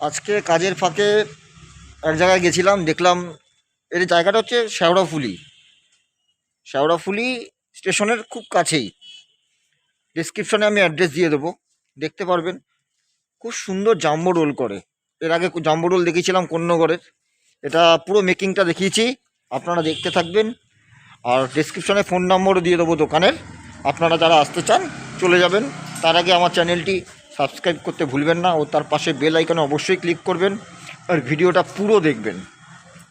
আজকে কাজের ফাঁকে এক জায়গায় গেছিলাম, দেখলাম এর জায়গাটা হচ্ছে শেওড়াফুলি শেওড়াফুলি স্টেশনের খুব কাছেই। ডিসক্রিপশনে আমি অ্যাড্রেস দিয়ে দেবো, দেখতে পারবেন। খুব সুন্দর জাম্বো রোল করে। এর আগে জাম্বো রোল দেখিয়েছিলাম কন্যগড়ের এটা পুরো মেকিংটা দেখিয়েছি, আপনারা দেখতে থাকবেন। আর ডিসক্রিপশনে ফোন নম্বরও দিয়ে দেবো দোকানের। আপনারা যারা আসতে চান, চলে যাবেন। তার আগে আমার চ্যানেলটি সাবস্ক্রাইব করতে ভুলবেন না ও তার পাশে বেল আইকনে অবশ্যই ক্লিক করবেন আর ভিডিওটা পুরো দেখবেন।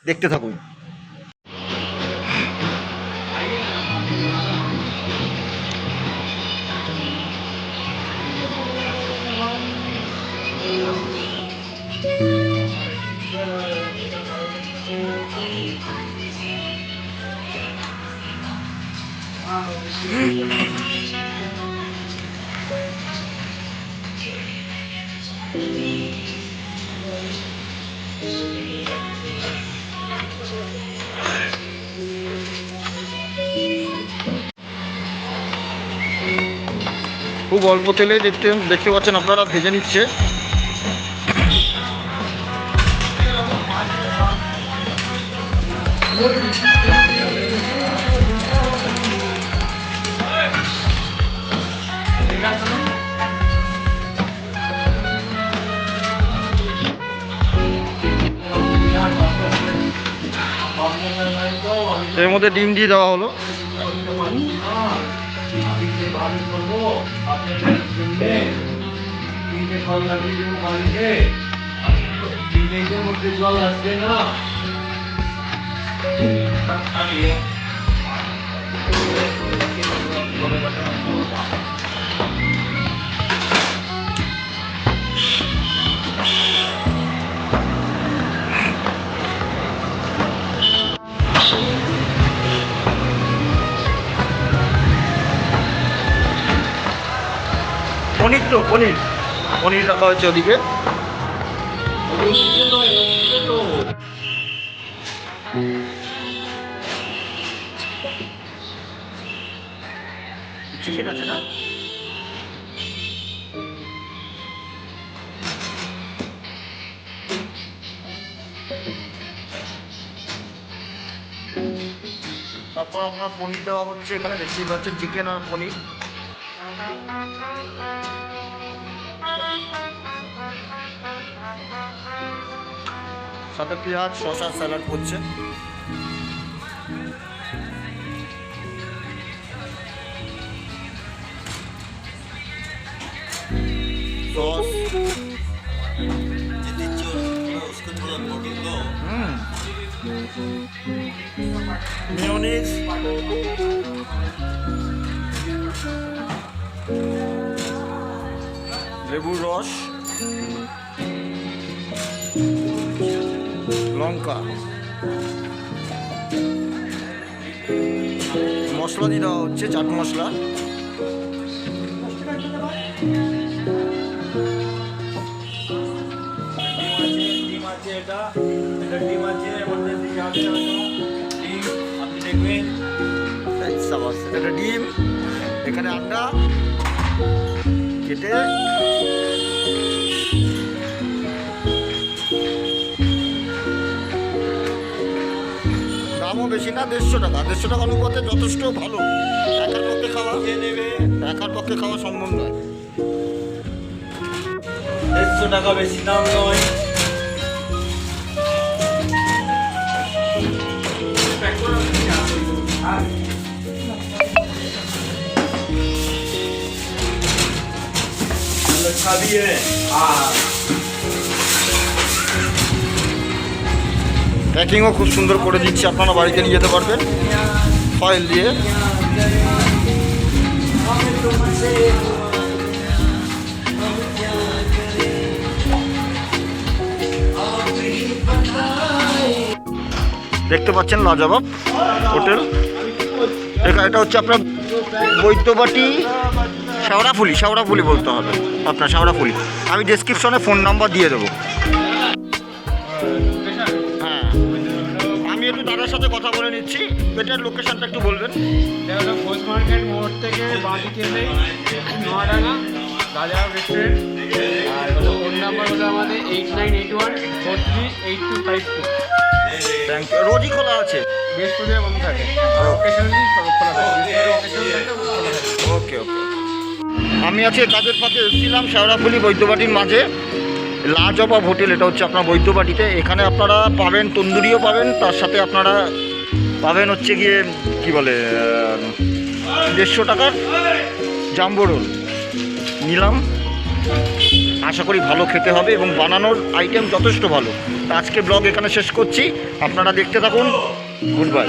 দেখতে থাকুন। খুব অল্প তেলে দেখতে দেখতে পাচ্ছেন আপনারা ভেজে নিচ্ছে। এর মধ্যে ডিম দিয়ে দেওয়া হলো। না পনির তো, পনির। পনির রাখা হয়েছে ওদিকে। চিকেন আছে না? তারপর আপনার পনির দেওয়া হচ্ছে এখানে, দেখতেই পাচ্ছেন, চিকেন আর পনির। সাথে পেঁয়াজ শসা স্যালাড করছে সস। মেয়নিজ লেবুর রস লঙ্কা মশলা দিয়ে দেওয়া হচ্ছে চাট মশলা। ডিম আছে এটা এটা ডিম আছে মধ্যে দিয়ে আছে ডিম আপনি দেখবেন। এই সাবাস এটা ডিম এখানে আন্ডা। কেটে দামও বেশি না দেড়শো টাকা। দেড়শো টাকা অনুপাতে যথেষ্ট ভালো। একার পক্ষে খাওয়া দিয়ে নেবে? একার পক্ষে খাওয়া সম্ভব নয়। দেড়শো টাকা বেশি দাম নয়। আর প্যাকিংও খুব সুন্দর করে দিচ্ছি, আপনারা বাড়িতে নিয়ে যেতে পারবেন। ফয়েল দিয়ে। দেখতে পাচ্ছেন লাজবাব হোটেল। এটা হচ্ছে আপনার বৈদ্যবাটি। শেওড়াফুলি শেওড়াফুলি বলতে হবে। আপনার শেওড়াফুলি আমি ডেসক্রিপশনে ফোন নাম্বার দিয়ে দেবো। হ্যাঁ। আমি একটু দাদার সাথে কথা বলে নিচ্ছি। এটার লোকেশনটা একটু বলবেন। মার্কেট মোড় থেকে বাঁদিকে এলেই রাজা রেস্টুরেন্ট আর ফোন নাম্বার হলো আমার eight nine eight one four three eight two five two রোজই খোলা আছে? বৃহস্পতিবার বন্ধ খোলা থাকে। ওকে ওকে আমি আজকে কাজের ফাঁকে এসেছিলাম শেওড়াফুলি বৈদ্যবাটির মাঝে। লাজ অফ হোটেল, এটা হচ্ছে আপনার বৈদ্যবাটিতে। এখানে আপনারা পাবেন, তন্দুরিও পাবেন, তার সাথে আপনারা পাবেন হচ্ছে গিয়ে, কি বলে দেড়শো টাকার জাম্বো রোল। নিলাম। আশা করি ভালো খেতে হবে এবং বানানোর আইটেম যথেষ্ট ভালো। আজকে ব্লগ এখানে শেষ করছি। আপনারা দেখতে থাকুন। Good bye.